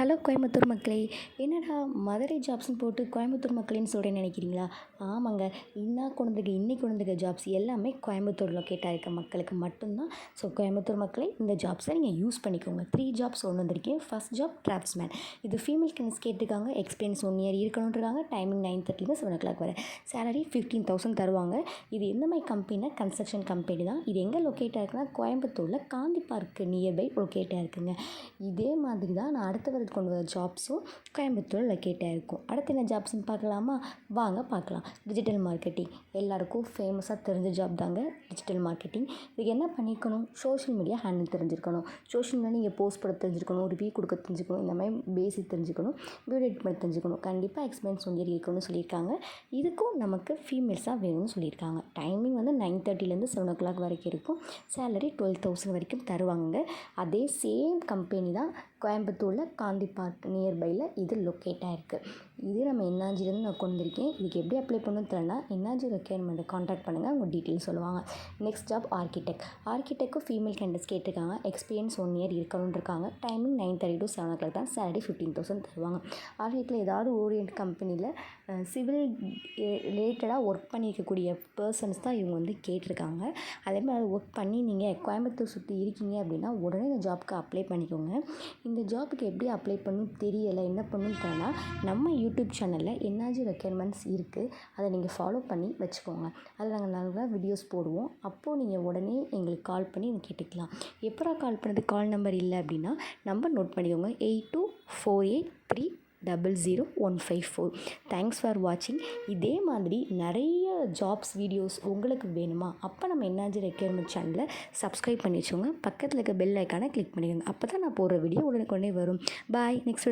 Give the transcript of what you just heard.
Hello Coimbatore மக்களே என்னடா மதுரை ஜாப்ஸ்னு போட்டு கோயம்புத்தூர் மக்களேன்னு சொல்கிறேன்னு நினைக்கிறீங்களா? ஆமாங்க இன்னா குழந்தைக்கு இன்னைக்கு குழந்தைங்க ஜாப்ஸ் எல்லாமே கோயம்புத்தூர் லொக்கேட்டாக இருக்க மக்களுக்கு மட்டும்தான். ஸோ கோயம்புத்தூர் மக்களே இந்த ஜாப்ஸை நீங்கள் யூஸ் பண்ணிக்கோங்க. த்ரீ ஜாப்ஸ் ஒன்று வந்திருக்கேன் ஃபஸ்ட் ஜாப் டிராஃப்ட்ஸ்மேன் இது ஃபீமேல் கிங்ஸ் கேட்டிருக்காங்க. எக்ஸ்பீரியன்ஸ் ஒன் இயர் இருக்கணுன்றாங்க டைமிங் நைன் தேர்ட்டிலேருந்து செவன் ஓ கிளாக் வர. சேலரி ஃபிஃப்டீன் தௌசண்ட் தருவாங்க. இது எந்த மாதிரி கம்பெனினா கன்ஸ்ட்ரக்ஷன் கம்பெனி தான். இது எங்கே லொக்கேட்டாக இருக்குன்னா கோயம்புத்தூரில் காந்தி பார்க்கு நியர்பை லொக்கேட்டாக இருக்குங்க. இதே மாதிரி தான் நான் அடுத்த வருது கொண்டு வந்த ஜாப்ஸும் கோயம்புத்தூரில் லொக்கேட்டாக இருக்கும் அடுத்து என்ன ஜாப்ஸ்னு பார்க்கலாமா? வாங்க பார்க்கலாம். டிஜிட்டல் மார்க்கெட்டிங் எல்லாருக்கும் ஃபேமஸாக தெரிஞ்ச ஜாப் தாங்க டிஜிட்டல் மார்க்கெட்டிங் இதுக்கு என்ன பண்ணிக்கணும் சோஷியல் மீடியா ஹேண்டில் தெரிஞ்சிருக்கணும். சோஷியல் மீடியா நீங்கள் போஸ்ட் பண்ண தெரிஞ்சுக்கணும் ரிவ்யூ கொடுக்க தெரிஞ்சுக்கணும் இந்த மாதிரி பேசிக் தெரிஞ்சுக்கணும் வீடியோ எடிட் பண்ண தெரிஞ்சுக்கணும் கண்டிப்பாக எக்ஸ்பீரியன்ஸ் சொல்லி இருக்கணும்னு சொல்லியிருக்காங்க. இதுக்கும் நமக்கு ஃபீமேல்ஸாக வேணும்னு சொல்லியிருக்காங்க. டைமிங் வந்து நைன் தேர்ட்டிலேருந்து செவன் ஓ கிளாக் வரைக்கும் இருக்கும். சேலரி டுவெல் தௌசண்ட் வரைக்கும் தருவாங்க அதே சேம் கம்பெனி தான் கோயம்புத்தூரில் காந்தி பார்க் நியர்பையில் இது லொக்கேட் ஆகிருக்கு இது நம்ம என்ஆர்ஜிலேருந்து நான் கொண்டு வந்திருக்கேன் இதுக்கு எப்படி அப்ளை பண்ணணும்னு தெரியலனா என்ஆர்ஜி ரெக்யர்மெண்ட்டை காண்டாக்ட் பண்ணுங்கள் அவங்க டீட்டெயில் சொல்லுவாங்க. நெக்ஸ்ட் ஜாப் ஆர்கிடெக்ட் ஆர்கிடெக்டும் ஃபீமேல் கேண்டஸ் கேட்டிருக்காங்க. எக்ஸ்பீரியன்ஸ் ஒன் இயர் இருக்கணும்னு இருக்காங்க. Timing nine thirty to seven o'clock தான். சேலரி ஃபிஃப்டீன் தௌசண்ட் தருவாங்க. ஆர்கிடெக்டில் ஏதாவது ஓரியன்ட் கம்பெனியில் சிவில் ரிலேட்டடாக ஒர்க் பண்ணியிருக்கக்கூடிய பர்சன்ஸ் தான் இவங்க வந்து கேட்டிருக்காங்க. அதே மாதிரி ஒர்க் பண்ணி நீங்கள் கோயம்புத்தூர் சுற்றி இருக்கீங்க அப்படின்னா உடனே இந்த ஜாப்க்கு அப்ளை பண்ணிக்கோங்க. இந்த ஜாப்புக்கு எப்படி அப்ளை பண்ணணும் தெரியலை என்ன பண்ணணும்னு தெரியலனா நம்ம யூ யூடியூப் சேனலில் என்னாஜி ரெக்கொயர்மெண்ட்ஸ் இருக்குது அதை நீங்கள் ஃபாலோ பண்ணி வச்சுக்கோங்க. அதில் நாங்கள் நல்லா வீடியோஸ் போடுவோம். அப்போது நீங்கள் உடனே எங்களுக்கு கால் பண்ணி நீங்கள் கேட்டுக்கலாம். எப்படா கால் பண்ணுறது கால் நம்பர் இல்லை அப்படின்னா நம்பர் நோட் பண்ணிக்கோங்க. Eight two four eight three double zero one five four thanks for வாட்சிங் இதே மாதிரி நிறைய ஜாப்ஸ் வீடியோஸ் உங்களுக்கு வேணுமா? அப்போ நம்ம என்னாச்சு ரெக்யர்மெண்ட் சேனலை சப்ஸ்கிரைப் பண்ணி வச்சுக்கோங்க. பக்கத்தில் இருக்க பெல் ஐக்கானை கிளிக் பண்ணிக்கோங்க. அப்போ தான் நான் போடுற வீடியோ உடனுக்குடனே வரும். Bye next